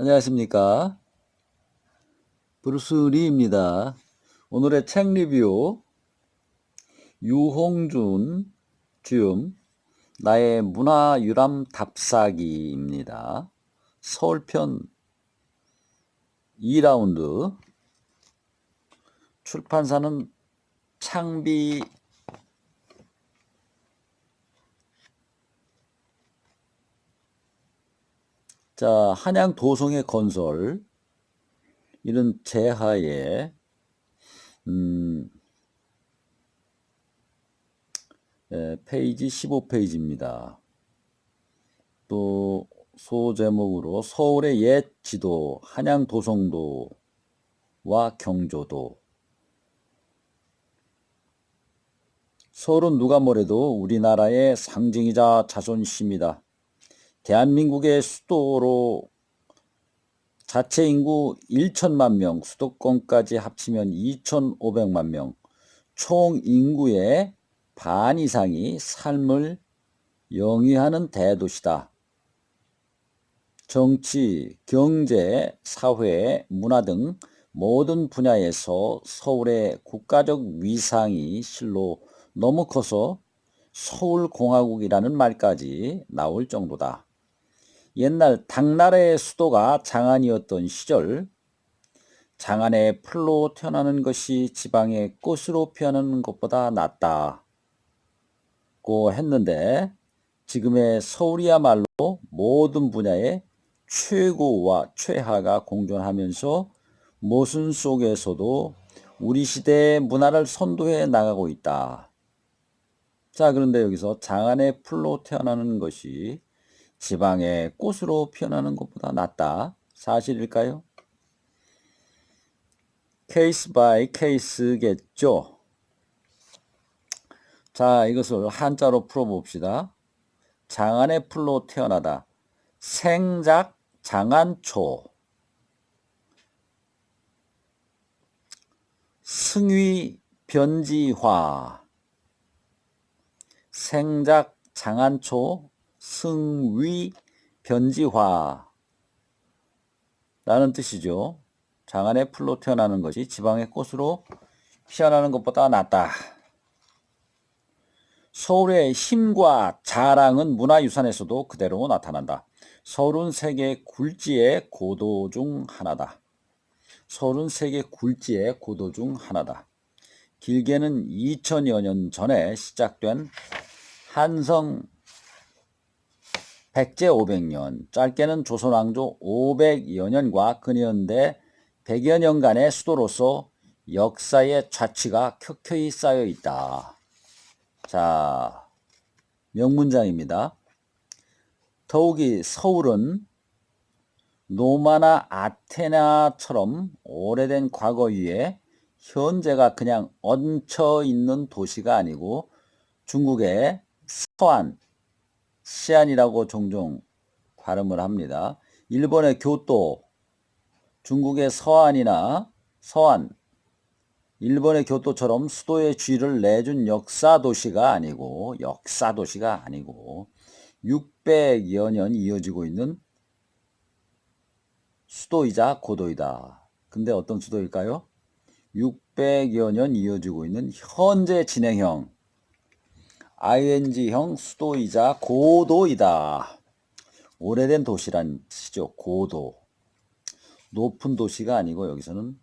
안녕하십니까. 브루스 리입니다. 오늘의 책 리뷰, 유홍준 주음, 나의 문화 유람 답사기입니다. 서울편 2라운드, 출판사는 창비 자, 한양 도성의 건설 이런 제하에 음, 에, 페이지 15페이지입니다. 또 소제목으로 서울의 옛 지도, 한양 도성도와 경조도 서울은 누가 뭐래도 우리나라의 상징이자 자존심이다. 대한민국의 수도로 자체 인구 1천만 명, 수도권까지 합치면 2,500만 명, 총 인구의 반 이상이 삶을 영위하는 대도시다. 정치, 경제, 사회, 문화 등 모든 분야에서 서울의 국가적 위상이 실로 너무 커서 서울공화국이라는 말까지 나올 정도다. 옛날 당나라의 수도가 장안이었던 시절 장안의 풀로 태어나는 것이 지방의 꽃으로 피어나는 것보다 낫다고 했는데 지금의 서울이야말로 모든 분야의 최고와 최하가 공존하면서 모순 속에서도 우리 시대의 문화를 선도해 나가고 있다. 자, 그런데 여기서 장안의 풀로 태어나는 것이 지방의 꽃으로 피어나는 것보다 낫다. 사실일까요? 케이스 바이 케이스겠죠. 자, 이것을 한자로 풀어봅시다. 장안의 풀로 태어나다. 생작 장안초. 승위 변지화. 생작 장안초 승위 변지화 라는 뜻이죠. 장안의 풀로 태어나는 것이 지방의 꽃으로 피어나는 것보다 낫다. 서울의 힘과 자랑은 문화유산에서도 그대로 나타난다. 서울은 세계 굴지의 고도 중 하나다. 서울은 세계 굴지의 고도 중 하나다. 길게는 2000여 년 전에 시작된 한성 백제 500년, 짧게는 조선왕조 500여 년과 근현대 100여 년간의 수도로서 역사의 좌치가 켜켜이 쌓여 있다. 자, 명문장입니다. 더욱이 서울은 노마나 아테나처럼 오래된 과거 위에 현재가 그냥 얹혀 있는 도시가 아니고 중국의 서안, 시안이라고 종종 발음을 합니다. 일본의 교토, 중국의 서안이나 서안, 일본의 교토처럼 수도의 쥐를 내준 역사 도시가 아니고 역사 도시가 아니고 600여 년 이어지고 있는 수도이자 고도이다. 근데 어떤 수도일까요? 600여 년 이어지고 있는 현재 진행형 ing형 수도이자 고도이다. 오래된 도시란 뜻이죠. 고도. 높은 도시가 아니고 여기서는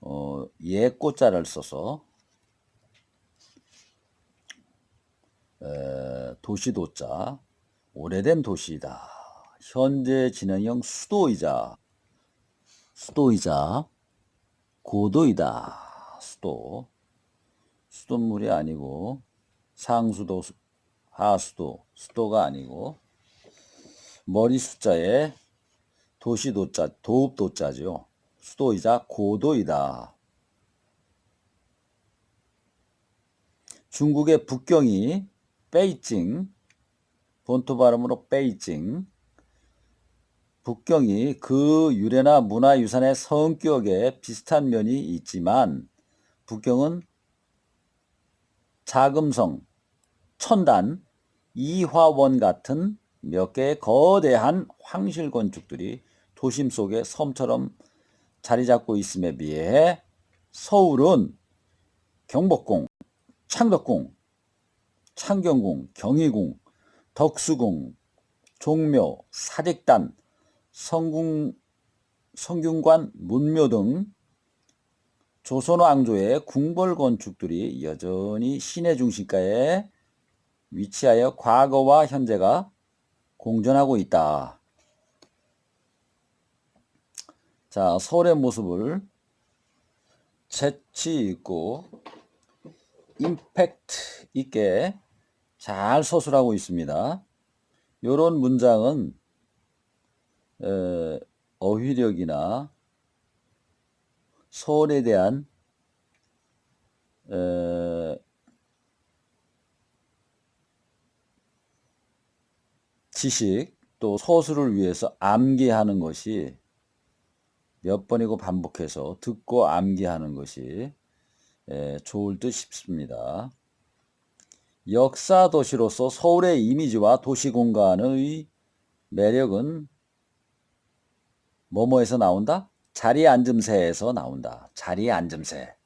어, 예꽃자를 써서 에, 도시도자 오래된 도시이다. 현재 진행형 수도이자 수도이자 고도이다. 수도 수돗물이 아니고 상수도, 하수도, 수도가 아니고 머리 숫자에 도시도자, 도읍도자죠. 수도이자 고도이다. 중국의 북경이 베이징, 본토 발음으로 베이징, 북경이 그 유래나 문화유산의 성격에 비슷한 면이 있지만 북경은 자금성, 천단, 이화원 같은 몇 개의 거대한 황실 건축들이 도심 속에 섬처럼 자리 잡고 있음에 비해 서울은 경복궁, 창덕궁, 창경궁, 경희궁, 덕수궁, 종묘, 사직단, 성궁, 성균관, 문묘 등 조선 왕조의 궁궐 건축들이 여전히 시내 중심가에 위치하여 과거와 현재가 공존하고 있다. 자, 서울의 모습을 재치 있고 임팩트 있게 잘 서술하고 있습니다. 이런 문장은 에, 어휘력이나 서울에 대한 에, 지식 또 서술을 위해서 암기하는 것이 몇 번이고 반복해서 듣고 암기하는 것이 에, 좋을 듯 싶습니다. 역사 도시로서 서울의 이미지와 도시 공간의 매력은 뭐뭐에서 나온다? 자리 앉음새에서 나온다. 자리 앉음새.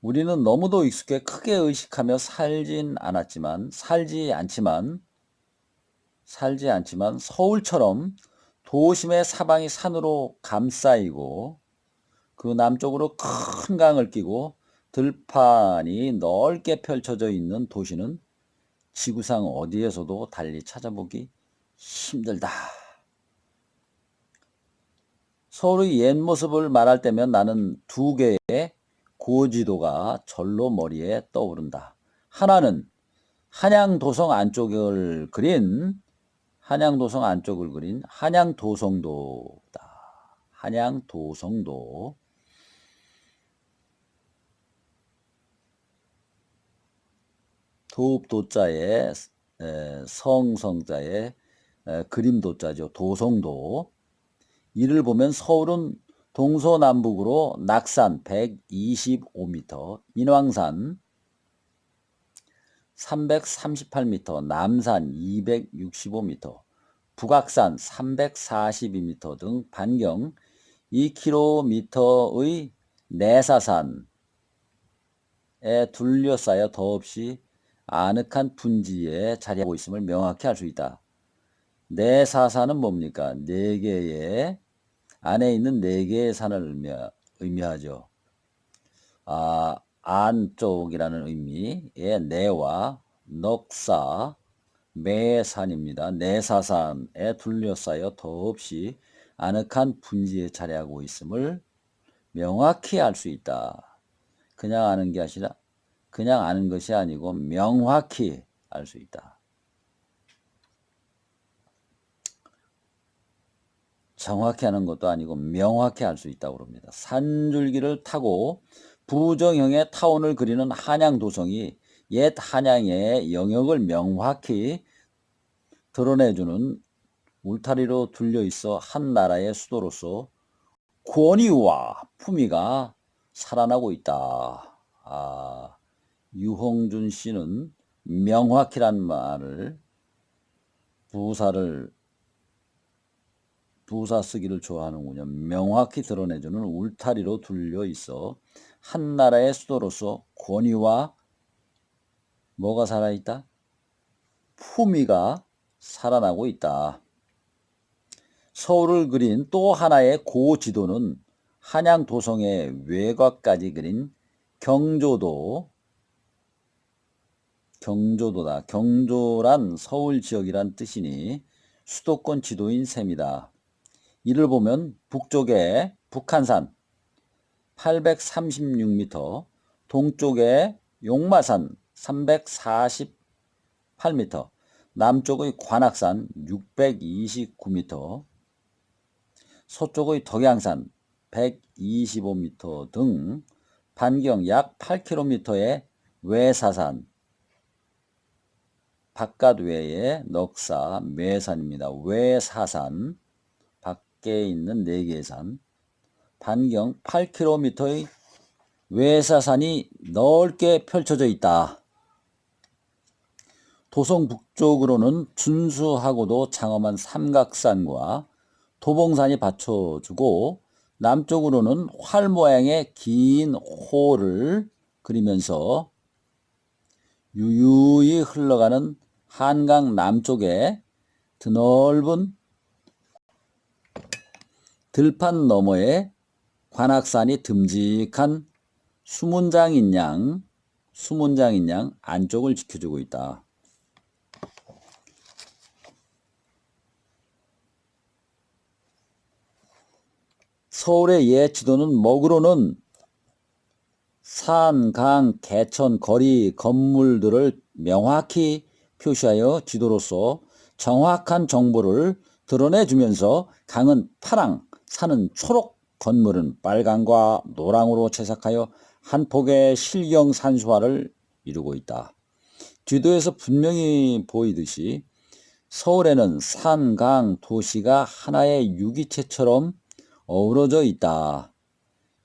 우리는 너무도 익숙해 크게 의식하며 살진 않았지만 살지 않지만 살지 않지만 서울처럼 도심의 사방이 산으로 감싸이고 그 남쪽으로 큰 강을 끼고 들판이 넓게 펼쳐져 있는 도시는 지구상 어디에서도 달리 찾아보기 힘들다. 서울의 옛 모습을 말할 때면 나는 두 개의 고지도가 절로 머리에 떠오른다. 하나는 한양도성 안쪽을 그린 한양도성 안쪽을 그린 한양도성도다. 한양도성도. 도읍도자에 성성자에 그림도자죠. 도성도. 이를 보면 서울은 동서남북으로 낙산 125m, 인왕산 338m, 남산 265m, 북악산 342m 등 반경 2km의 내사산에 둘러싸여 더없이 아늑한 분지에 자리하고 있음을 명확히 알 수 있다. 내사산은 뭡니까? 네 개의 안에 있는 네 개의 산을 의미하죠. 아, 안쪽이라는 의미의 내와 넉사, 매산입니다. 내사산에 둘러싸여 더없이 아늑한 분지에 자리하고 있음을 명확히 알 수 있다. 그냥 아는 게 아니라 그냥 아는 것이 아니고 명확히 알 수 있다. 정확히 하는 것도 아니고 명확히 알 수 있다고 그럽니다. 산줄기를 타고 부정형의 타원을 그리는 한양 도성이 옛 한양의 영역을 명확히 드러내주는 울타리로 둘려 있어 한 나라의 수도로서 권위와 품위가 살아나고 있다. 아, 유홍준 씨는 명확히란 말을 부사를 부사 쓰기를 좋아하는군요. 명확히 드러내주는 울타리로 둘려 있어 한 나라의 수도로서 권위와 뭐가 살아있다? 품위가 살아나고 있다. 서울을 그린 또 하나의 고지도는 한양 도성의 외곽까지 그린 경조도 경조도다. 경조란 서울 지역이란 뜻이니 수도권 지도인 셈이다. 이를 보면 북쪽에 북한산 836m, 동쪽에 용마산 348m, 남쪽의 관악산 629m, 서쪽의 덕양산 125m 등 반경 약 8km의 외사산, 바깥 외의 넉사, 매산입니다. 외사산, 밖에 있는 4개의 산, 반경 8km의 외사산이 넓게 펼쳐져 있다. 도성 북쪽으로는 준수하고도 장엄한 삼각산과 도봉산이 받쳐주고 남쪽으로는 활 모양의 긴 호를 그리면서 유유히 흘러가는 한강 남쪽에 드넓은 들판 너머에 관악산이 듬직한 수문장인 양, 수문장인 양 안쪽을 지켜주고 있다. 서울의 옛 지도는 먹으로는 산, 강, 개천, 거리, 건물들을 명확히 표시하여 지도로서 정확한 정보를 드러내주면서 강은 파랑, 산은 초록, 건물은 빨강과 노랑으로 채색하여 한 폭의 실경 산수화를 이루고 있다. 지도에서 분명히 보이듯이 서울에는 산, 강, 도시가 하나의 유기체처럼 어우러져 있다.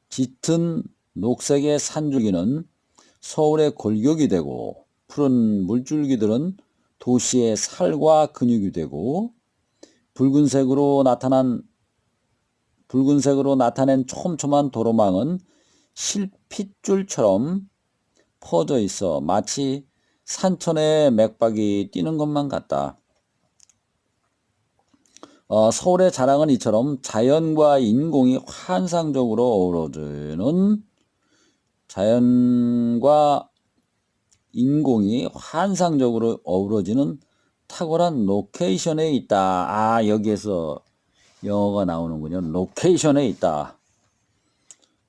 짙은 녹색의 산줄기는 서울의 골격이 되고 푸른 물줄기들은 도시의 살과 근육이 되고 붉은색으로 나타난 붉은색으로 나타낸 촘촘한 도로망은 실핏줄처럼 퍼져 있어 마치 산천의 맥박이 뛰는 것만 같다. 어, 서울의 자랑은 이처럼 자연과 인공이 환상적으로 어우러지는 자연과 인공이 환상적으로 어우러지는 탁월한 로케이션에 있다. 아, 여기에서 영어가 나오는군요. 로케이션에 있다.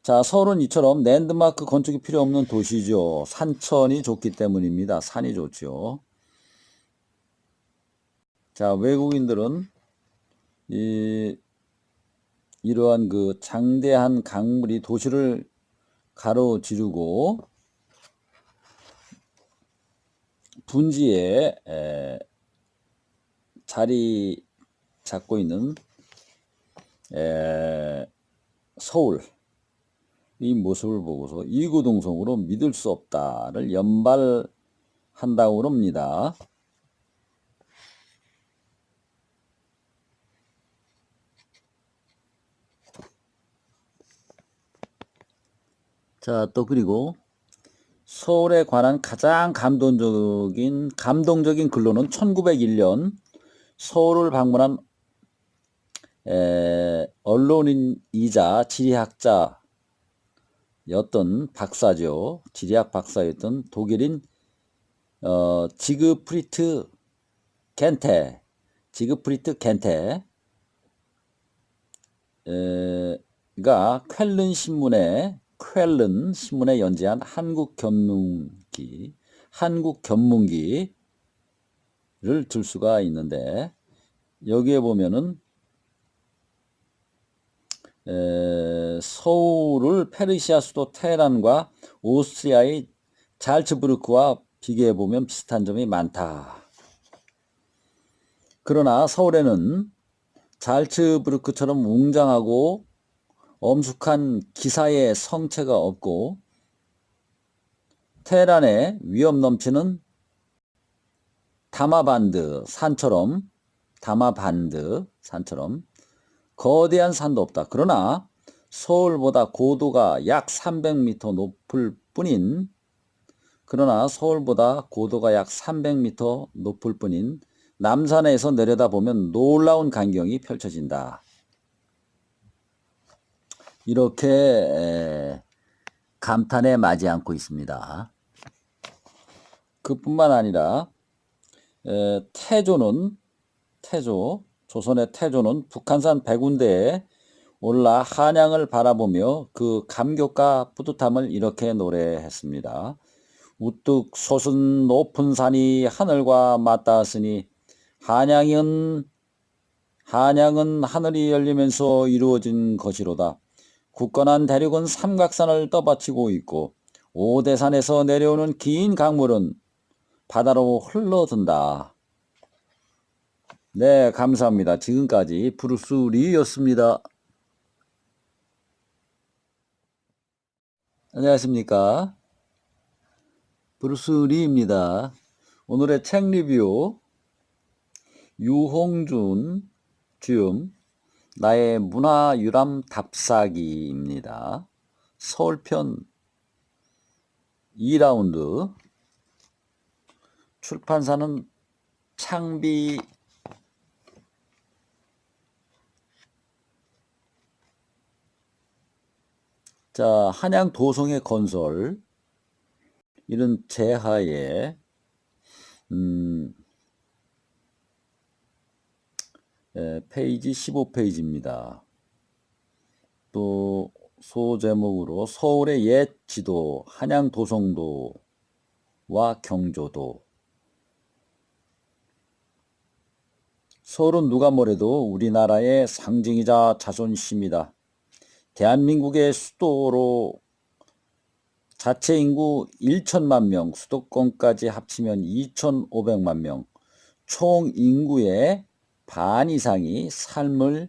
자, 서울은 이처럼 랜드마크 건축이 필요 없는 도시죠. 산천이 좋기 때문입니다. 산이 좋죠. 자, 외국인들은 이 이러한 그 장대한 강물이 도시를 가로지르고 분지에 에, 자리 잡고 있는 에, 서울 이 모습을 보고서 이구동성으로 믿을 수 없다를 연발한다고 합니다. 자, 또 그리고 서울에 관한 가장 감동적인 감동적인 글로는 1901년 서울을 방문한 에, 언론인이자 지리학자였던 박사죠. 지리학 박사였던 독일인 어, 지그프리트 겐테, 지그프리트 에, 가 쾰른 신문에 쾰른 신문에 연재한 한국 견문기, 한국 견문기를 들 수가 있는데 여기에 보면은 에, 서울을 페르시아 수도 테헤란과 오스트리아의 잘츠부르크와 비교해 보면 비슷한 점이 많다. 그러나 서울에는 잘츠부르크처럼 웅장하고 엄숙한 기사의 성체가 없고 테헤란에 위험 넘치는 다마반드 산처럼 다마반드 산처럼 거대한 산도 없다. 그러나 서울보다 고도가 약 300m 높을 뿐인 그러나 서울보다 고도가 약 300m 높을 뿐인 남산에서 내려다보면 놀라운 광경이 펼쳐진다. 이렇게 감탄에 맞이 않고 있습니다. 그뿐만 아니라 태조는 태조 조선의 태조는 북한산 백운대에 올라 한양을 바라보며 그 감격과 뿌듯함을 이렇게 노래했습니다. 우뚝 솟은 높은 산이 하늘과 맞닿았으니 한양은 한양은 하늘이 열리면서 이루어진 것이로다. 굳건한 대륙은 삼각산을 떠받치고 있고 오대산에서 내려오는 긴 강물은 바다로 흘러든다. 네, 감사합니다. 지금까지 브루스 리였습니다. 안녕하십니까. 브루스 리입니다. 오늘의 책 리뷰 유홍준 주음 나의 문화 유람 답사기입니다. 서울편 2라운드 출판사는 창비 자 한양 도성의 건설 이런 제하에 음, 에, 페이지 15페이지입니다. 또 소제목으로 서울의 옛 지도, 한양 도성도와 경조도. 서울은 누가 뭐래도 우리나라의 상징이자 자존심이다. 대한민국의 수도로 자체 인구 1천만 명, 수도권까지 합치면 2,500만 명, 총 인구의 반 이상이 삶을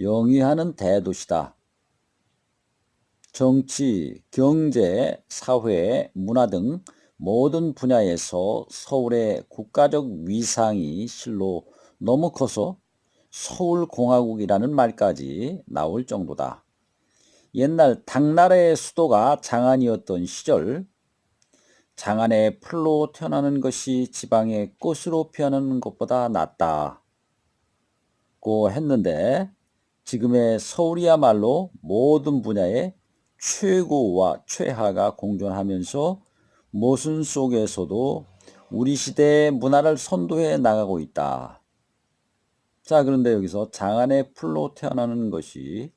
영위하는 대도시다. 정치, 경제, 사회, 문화 등 모든 분야에서 서울의 국가적 위상이 실로 너무 커서 서울공화국이라는 말까지 나올 정도다. 옛날 당나라의 수도가 장안이었던 시절 장안의 풀로 태어나는 것이 지방의 꽃으로 피어나는 것보다 낫다고 했는데 지금의 서울이야말로 모든 분야의 최고와 최하가 공존하면서 모순 속에서도 우리 시대의 문화를 선도해 나가고 있다. 자, 그런데 여기서 장안의 풀로 태어나는 것이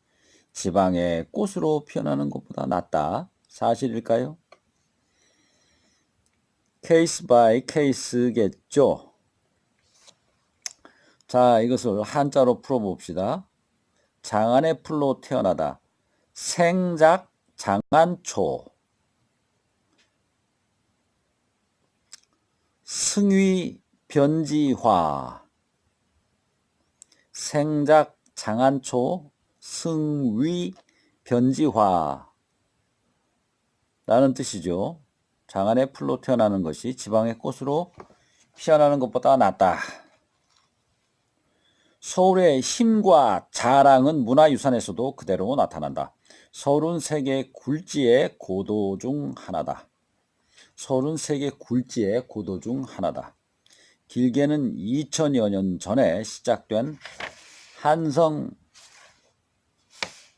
지방의 꽃으로 피어나는 것보다 낫다. 사실일까요? 케이스 바이 케이스겠죠. 자, 이것을 한자로 풀어봅시다. 장안의 풀로 태어나다. 생작 장안초. 승위 변지화. 생작 장안초 승위 변지화 라는 뜻이죠. 장안의 풀로 태어나는 것이 지방의 꽃으로 피어나는 것보다 낫다. 서울의 힘과 자랑은 문화유산에서도 그대로 나타난다. 서울은 세계 굴지의 고도 중 하나다. 서울은 세계 굴지의 고도 중 하나다. 길게는 2000여 년 전에 시작된 한성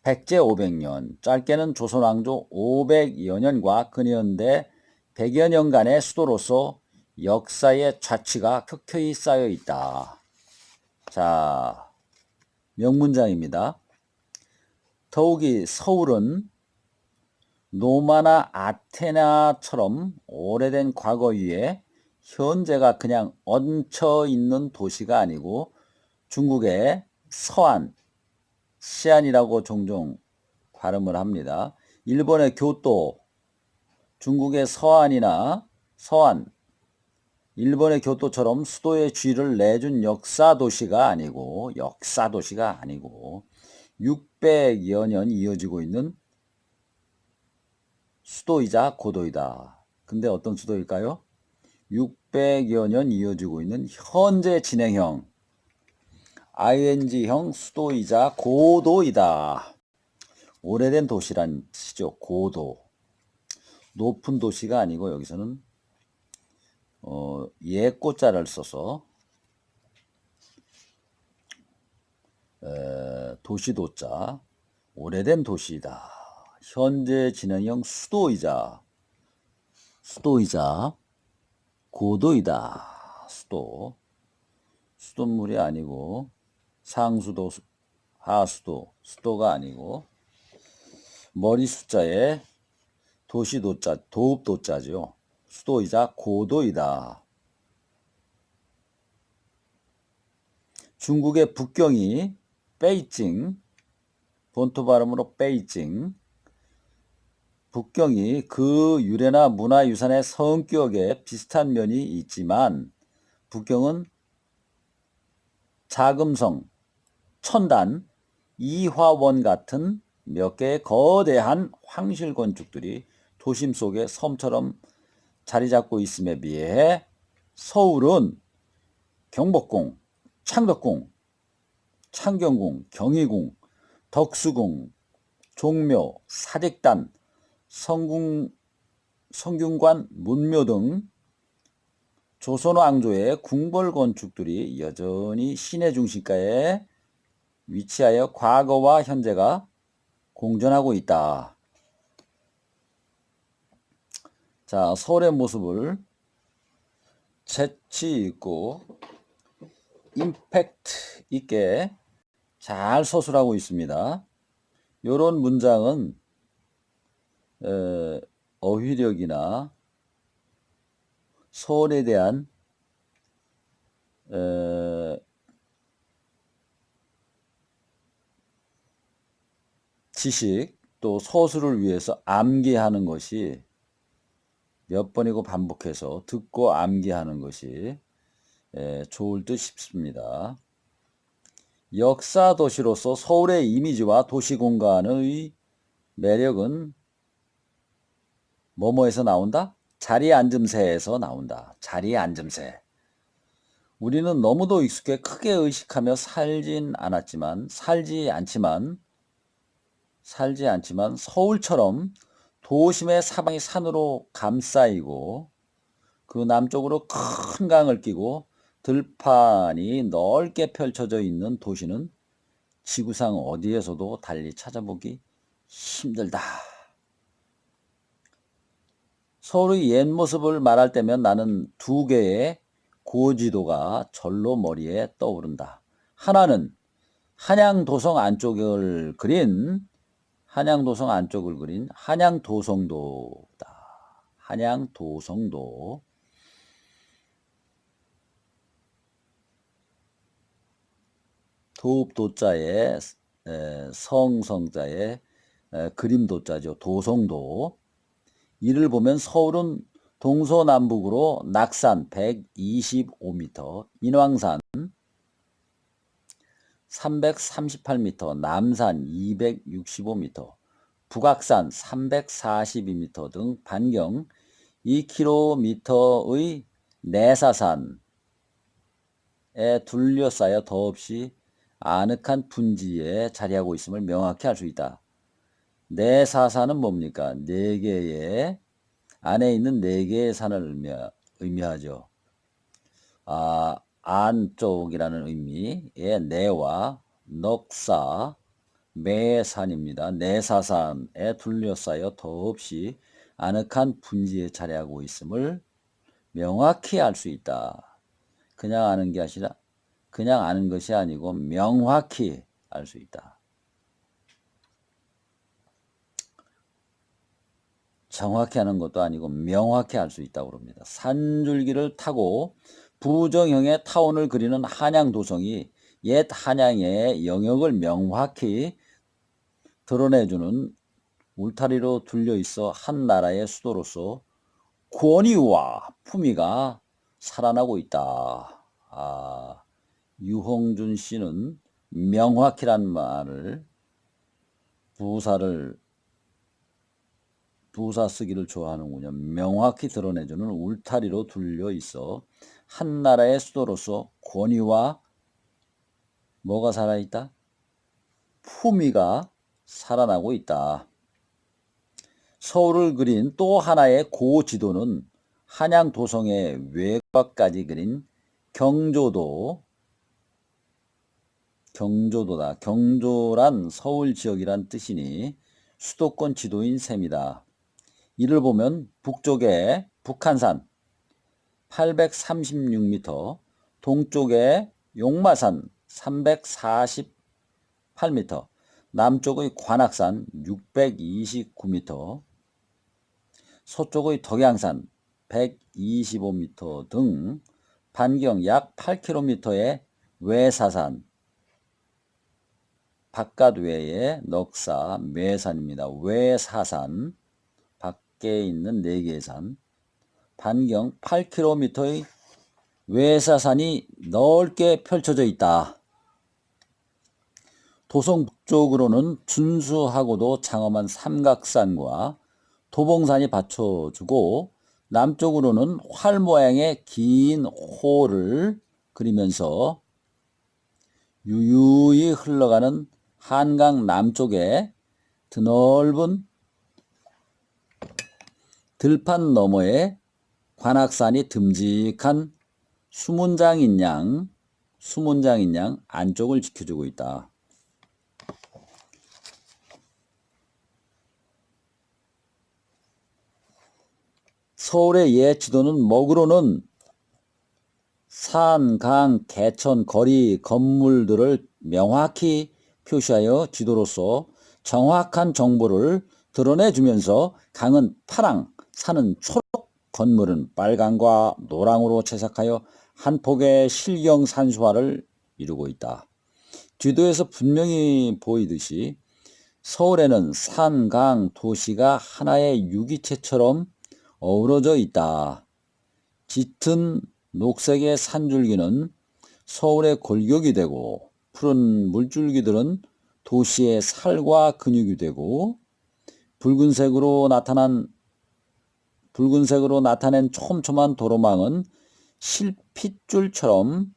백제 500년, 짧게는 조선왕조 500여 년과 근현대 100여 년간의 수도로서 역사의 좌치가 켜켜이 쌓여 있다. 자, 명문장입니다. 더욱이 서울은 노마나 아테나처럼 오래된 과거 위에 현재가 그냥 얹혀 있는 도시가 아니고 중국의 서안, 시안이라고 종종 발음을 합니다. 일본의 교토, 중국의 서안이나 서안, 일본의 교토처럼 수도의 쥐를 내준 역사 도시가 아니고 역사 도시가 아니고 600여 년 이어지고 있는 수도이자 고도이다. 근데 어떤 수도일까요? 600여 년 이어지고 있는 현재 진행형 ing형 수도이자 고도이다. 오래된 도시란 뜻이죠. 고도. 높은 도시가 아니고 여기서는 어, 예꽃자를 써서 에, 도시도자 오래된 도시이다. 현재 진행형 수도이자 수도이자 고도이다. 수도 수돗물이 아니고 상수도, 하수도, 수도가 아니고 머리 숫자에 도시도자, 도읍도자죠. 수도이자 고도이다. 중국의 북경이 베이징, 본토 발음으로 베이징, 북경이 그 유래나 문화유산의 성격에 비슷한 면이 있지만 북경은 자금성, 천단, 이화원 같은 몇 개의 거대한 황실 건축들이 도심 속에 섬처럼 자리 잡고 있음에 비해 서울은 경복궁, 창덕궁, 창경궁, 경희궁, 덕수궁, 종묘, 사직단, 성궁, 성균관, 문묘 등 조선 왕조의 궁궐 건축들이 여전히 시내 중심가에 위치하여 과거와 현재가 공존하고 있다. 자, 서울의 모습을 재치 있고 임팩트 있게 잘 서술하고 있습니다. 이런 문장은 에, 어휘력이나 서울에 대한 에, 지식 또 서술을 위해서 암기하는 것이 몇 번이고 반복해서 듣고 암기하는 것이 에, 좋을 듯 싶습니다. 역사 도시로서 서울의 이미지와 도시 공간의 매력은 뭐뭐에서 나온다? 자리 앉음새에서 나온다. 자리 앉음새. 우리는 너무도 익숙해 크게 의식하며 살진 않았지만 살지 않지만 살지 않지만 서울처럼 도심의 사방이 산으로 감싸이고 그 남쪽으로 큰 강을 끼고 들판이 넓게 펼쳐져 있는 도시는 지구상 어디에서도 달리 찾아보기 힘들다. 서울의 옛 모습을 말할 때면 나는 두 개의 고지도가 절로 머리에 떠오른다. 하나는 한양도성 안쪽을 그린 한양도성 안쪽을 그린 한양도성도다. 한양도성도. 도읍도자에 성성자에 그림도자죠. 도성도. 이를 보면 서울은 동서남북으로 낙산 125m, 인왕산 338m, 남산 265m, 북악산 342m 등 반경 2km의 내사산에 둘러싸여 더없이 아늑한 분지에 자리하고 있음을 명확히 알 수 있다. 내사산은 뭡니까? 네 개의 안에 있는 네 개의 산을 의미하, 죠 아, 안쪽이라는 의미의 내와 넉사, 매산입니다. 내사산에 둘러싸여 더없이 아늑한 분지에 자리하고 있음을 명확히 알 수 있다. 그냥 아는 게 아니라 그냥 아는 것이 아니고 명확히 알 수 있다. 정확히 하는 것도 아니고 명확히 알 수 있다고 합니다. 산줄기를 타고 부정형의 타원을 그리는 한양 도성이 옛 한양의 영역을 명확히 드러내주는 울타리로 둘려 있어 한 나라의 수도로서 권위와 품위가 살아나고 있다. 아, 유홍준 씨는 명확히란 말을 부사를 부사 쓰기를 좋아하는군요. 명확히 드러내주는 울타리로 둘려 있어 한 나라의 수도로서 권위와 뭐가 살아있다? 품위가 살아나고 있다. 서울을 그린 또 하나의 고지도는 한양 도성의 외곽까지 그린 경조도 경조도다. 경조란 서울 지역이란 뜻이니 수도권 지도인 셈이다. 이를 보면 북쪽에 북한산 836m, 동쪽에 용마산 348m, 남쪽의 관악산 629m, 서쪽의 덕양산 125m 등 반경 약 8km의 외사산, 바깥 외에 넉사, 매산입니다. 외사산, 밖에 있는 4개의 산, 반경 8km의 외사산이 넓게 펼쳐져 있다. 도성 북쪽으로는 준수하고도 장엄한 삼각산과 도봉산이 받쳐주고 남쪽으로는 활 모양의 긴 호를 그리면서 유유히 흘러가는 한강 남쪽에 드넓은 들판 너머에 관악산이 듬직한 수문장인 양, 수문장인 양 안쪽을 지켜주고 있다. 서울의 옛 지도는 먹으로는 산, 강, 개천, 거리, 건물들을 명확히 표시하여 지도로서 정확한 정보를 드러내주면서 강은 파랑, 산은 초록, 건물은 빨강과 노랑으로 채색하여 한 폭의 실경 산수화를 이루고 있다. 지도에서 분명히 보이듯이 서울에는 산, 강, 도시가 하나의 유기체처럼 어우러져 있다. 짙은 녹색의 산줄기는 서울의 골격이 되고 푸른 물줄기들은 도시의 살과 근육이 되고 붉은색으로 나타난 붉은색으로 나타낸 촘촘한 도로망은 실핏줄처럼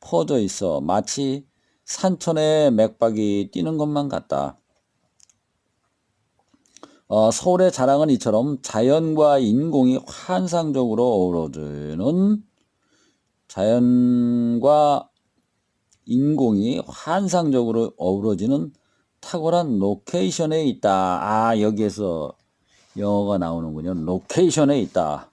퍼져 있어 마치 산천의 맥박이 뛰는 것만 같다. 어, 서울의 자랑은 이처럼 자연과 인공이 환상적으로 어우러지는 자연과 인공이 환상적으로 어우러지는 탁월한 로케이션에 있다. 아, 여기에서 영어가 나오는군요. 로케이션에 있다.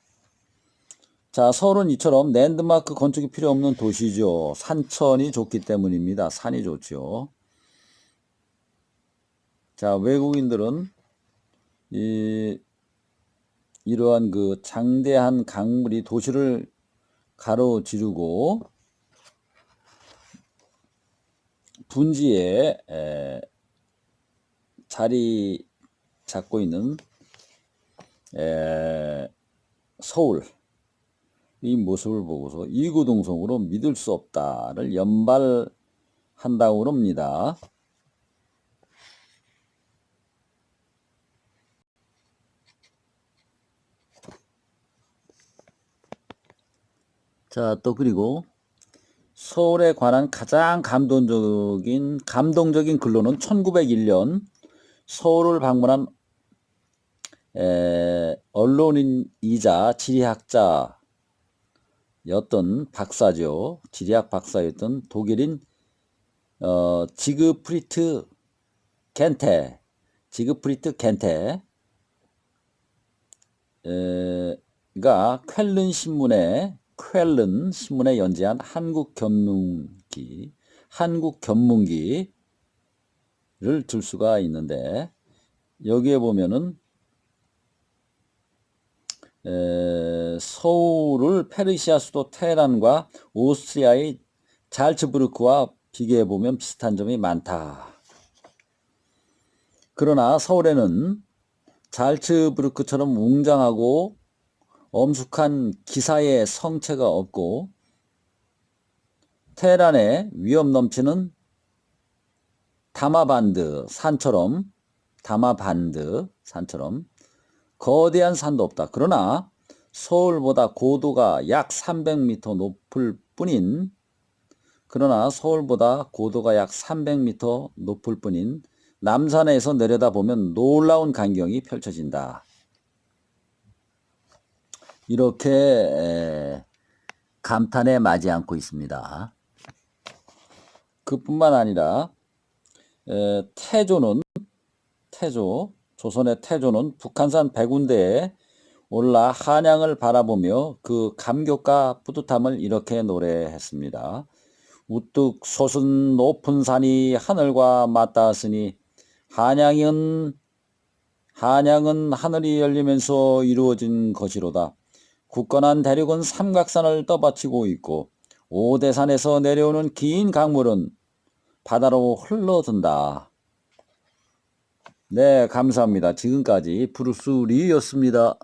자, 서울은 이처럼 랜드마크 건축이 필요 없는 도시죠. 산천이 좋기 때문입니다. 산이 좋죠. 자, 외국인들은 이 이러한 그 장대한 강물이 도시를 가로지르고 분지에 에, 자리 잡고 있는 에, 서울 이 모습을 보고서 이구동성으로 믿을 수 없다를 연발한다고 합니다. 자, 또 그리고 서울에 관한 가장 감동적인 감동적인 글로는 1901년 서울을 방문한 에, 언론인이자 지리학자였던 박사죠. 지리학 박사였던 독일인 어, 지그프리트 겐테, 지그프리트 겐테 가 쾰른 신문에 쾰른 신문에 연재한 한국 견문기, 한국 견문기를 들 수가 있는데 여기에 보면은 에, 서울을 페르시아 수도 테헤란과 오스트리아의 잘츠부르크와 비교해 보면 비슷한 점이 많다. 그러나 서울에는 잘츠부르크처럼 웅장하고 엄숙한 기사의 성체가 없고 테헤란에 위험 넘치는 다마반드 산처럼 다마반드 산처럼 거대한 산도 없다. 그러나 서울보다 고도가 약 300m 높을 뿐인 그러나 서울보다 고도가 약 300m 높을 뿐인 남산에서 내려다보면 놀라운 광경이 펼쳐진다. 이렇게 감탄에 맞이 않고 있습니다. 그뿐만 아니라 태조는 태조 조선의 태조는 북한산 백운대에 올라 한양을 바라보며 그 감격과 뿌듯함을 이렇게 노래했습니다. 우뚝 솟은 높은 산이 하늘과 맞닿았으니 한양은 한양은 하늘이 열리면서 이루어진 것이로다. 굳건한 대륙은 삼각산을 떠받치고 있고 오대산에서 내려오는 긴 강물은 바다로 흘러든다. 네, 감사합니다. 지금까지 브루스 리였습니다.